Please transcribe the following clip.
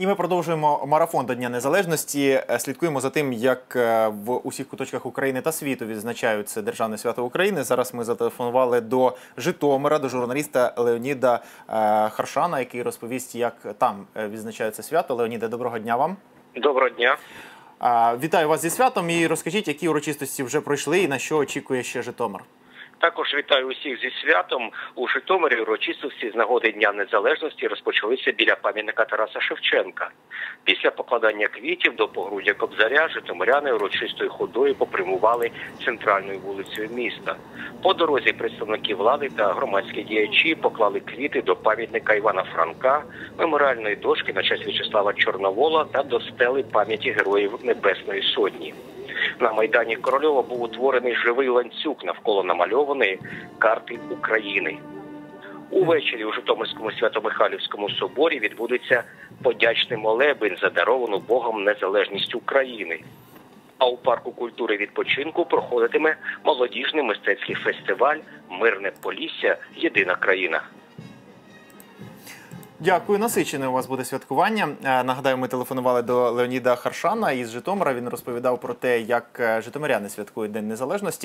І ми продовжуємо марафон до Дня Незалежності. Е, Слідкуємо за тим, як е, в усіх куточках України та світу відзначають це Державне свято України. Зараз ми зателефонували до Житомира, до журналіста Леоніда е, Харшана, який розповість, як там відзначається свято. Леоніде, доброго дня вам. Доброго дня. Вітаю вас зі святом і розкажіть, які урочистості вже пройшли і на що очікує ще Житомир. Також вітаю усіх зі святом. У Житомирі урочистості з нагоди Дня Незалежності розпочалися біля пам'ятника Тараса Шевченка. Після покладання квітів до погруддя Кобзаря житомиряни урочистою ходою попрямували центральною вулицею міста. По дорозі представники влади та громадські діячі поклали квіти до пам'ятника Івана Франка, меморіальної дошки на честь В'ячеслава Чорновола та до стели пам'яті героїв Небесної Сотні. На майдані Корольова був утворений живий ланцюг навколо намальованої карти України. Увечері у Житомирському Свято-Михайлівському соборі відбудеться подячний молебень за даровану Богом незалежність України. А у парку культури відпочинку проходитиме молодіжний мистецький фестиваль Мирне Полісся Єдина країна. Дякую, насичене у вас буде святкування. Е, Нагадаю, ми телефонували до Леоніда Харшана із Житомира. Він розповідав про те, як е, житомиряни святкують День Незалежності.